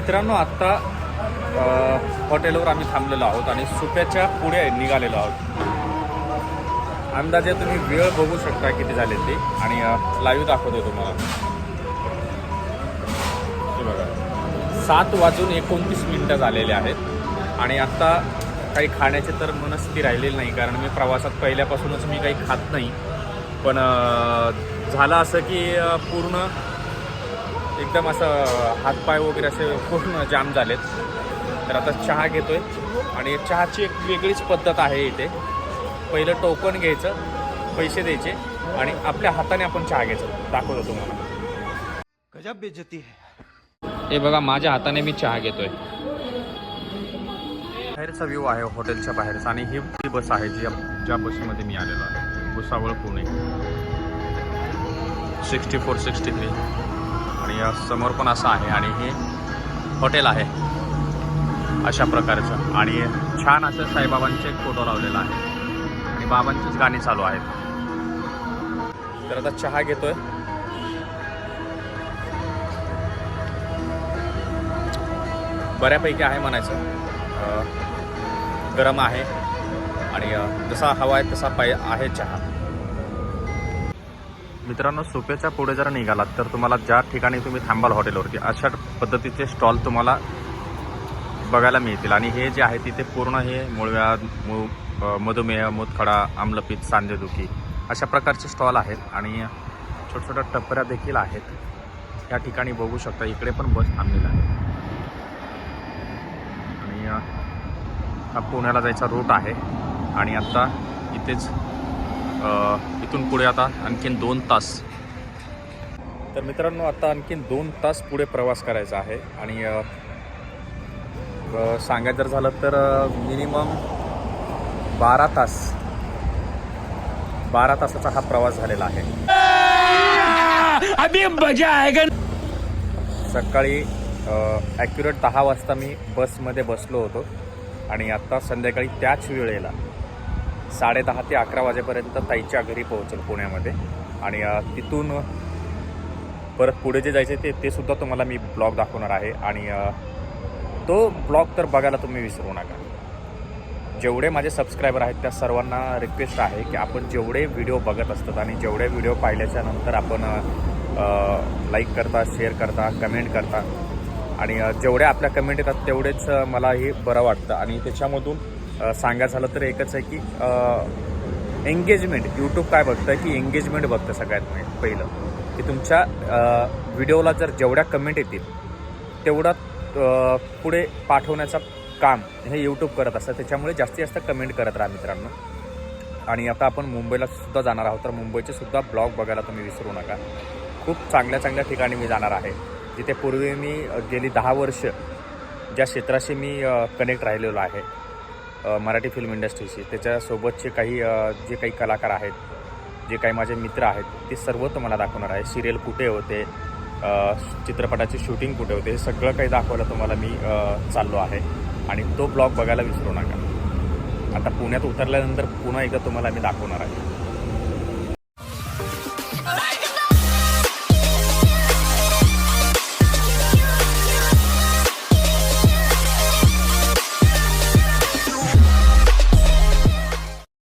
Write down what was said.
मित्रांनो आत्ता हॉटेलवर आम्ही थांबलेलो आहोत आणि सुप्याच्या पुढे निघालेलो आहोत. अंदाजे तुम्ही वेळ बघू शकता किती झाले ते. आणि लाईव्ह दाखवतो तुम्हाला. सात वाजून एकोणतीस मिनटं झालेले आहेत. आणि आत्ता काही खाण्याची तर मनस्थिती राहिलेली नाही कारण मी प्रवासात पहिल्यापासूनच मी काही खात नाही. पण झालं असं की पूर्ण एकदम असं हातपाय वगैरे असे पूर्ण जाम झालेत. तर आता चहा घेतोय. आणि चहाची एक वेगळीच पद्धत आहे इथे. पहिलं टोकन घ्यायचं पैसे द्यायचे आणि आपल्या हाताने आपण चहा घ्यायचं. दाखवतो तुम्हाला. गजब बेइज्जती है. हे बघा माझ्या हाताने मी चहा घेतोय. बाहेरचा व्ह्यू आहे हॉटेलच्या बाहेरचा आणि ही ती बस आहे जी ज्या बसमध्ये मी आलेलो आहे. Bhusawal Pune. Sixty four sixty three आणि समोर पण असं आहे आणि हे हॉटेल आहे अशा प्रकारचं. आणि छान असं साईबाबांचे एक फोटो लावलेला आहे. आणि बाबांचीच गाणी चालू आहेत. तर आता चहा घेतोय. बऱ्यापैकी आहे म्हणायचं. गरम आहे. आणि जसा हवा आहे तसा पाय आहे चहा. मित्रांनो सोप्याच्या पुढे जर निघालात तर तुम्हाला ज्या ठिकाणी तुम्ही थांबाल हॉटेलवरती अशा पद्धतीचे स्टॉल तुम्हाला बघायला मिळतील. आणि हे जे आहे तिथे पूर्ण हे मुळव्या मु मधुमेह मूतखडा आम्लपित्त सांधेदुखी अशा प्रकारचे स्टॉल आहेत. आणि छोट्या छोट्या टपऱ्या देखील आहेत. या ठिकाणी बघू शकता इकडे पण बस थांबलेला आहे. आणि हा पुण्याला जायचा रूट आहे. आणि आत्ता इथेच इथून पुढे आता आणखीन दोन तास. तर मित्रांनो आता आणखीन दोन तास पुढे प्रवास करायचा आहे. आणि सांगायचं जर झालं तर मिनिमम बारा तास बारा तासाचा हा प्रवास झालेला आहे. अभी मजा आएगा. सकाळी ॲक्युरेट दहा वाजता मी बसमध्ये बसलो होतो. आणि आत्ता संध्याकाळी त्याच वेळेला साडेदहा ते अकरा वाजेपर्यंत ताईच्या घरी पोहोचल पुण्यामध्ये. आणि तिथून परत पुढे जे जायचे ते ते सुद्धा तुम्हाला मी ब्लॉग दाखवणार आहे. आणि तो ब्लॉग तर बघायला तुम्ही विसरू नका. जेवढे माझे सबस्क्रायबर आहेत त्या सर्वांना रिक्वेस्ट आहे की आपण जेवढे व्हिडिओ बघत असतात आणि जेवढे व्हिडिओ पाहिल्याच्या नंतर आपण लाईक करता शेअर करता कमेंट करता. आणि जेवढे जेवढ्या आपल्या कमेंट येतात तेवढेच मलाही मला हे बरं वाटतं. आणि त्याच्यामधून अ, सांगायचं झालं तर एकच आहे की एंगेजमेंट यूट्यूब काय बघतं की एंगेजमेंट बघतं सगळ्यात पहिलं. की तुमच्या व्हिडिओला जर जेवढ्या कमेंट येतील तेवढा पुढे पाठवण्याचा काम हे यूट्यूब करत असतं. त्याच्यामुळे जास्तीत जास्त कमेंट करत राहा मित्रांनो. आणि आता आपण मुंबईला सुद्धा जाणार आहोत. तर मुंबईचे सुद्धा ब्लॉग बघायला तुम्ही विसरू नका. खूप चांगल्या चांगल्या ठिकाणी मी जाणार आहे. जिथे पूर्वी मी गेली दहा वर्ष ज्या क्षेत्राशी मी कनेक्ट राहिलेलो आहे. मराठी फिल्म इंडस्ट्रीशी त्याच्यासोबतचे काही जे काही कलाकार आहेत जे काही माझे मित्र आहेत ते सर्व तुम्हाला दाखवणार आहे. सिरियल कुठे होते चित्रपटाची शूटिंग कुठे होते हे सगळं काही दाखवायला तुम्हाला मी चाललो आहे. आणि तो ब्लॉग बघायला विसरू नका. आता पुण्यात उतरल्यानंतर पुन्हा एकदा तुम्हाला मी दाखवणार आहे.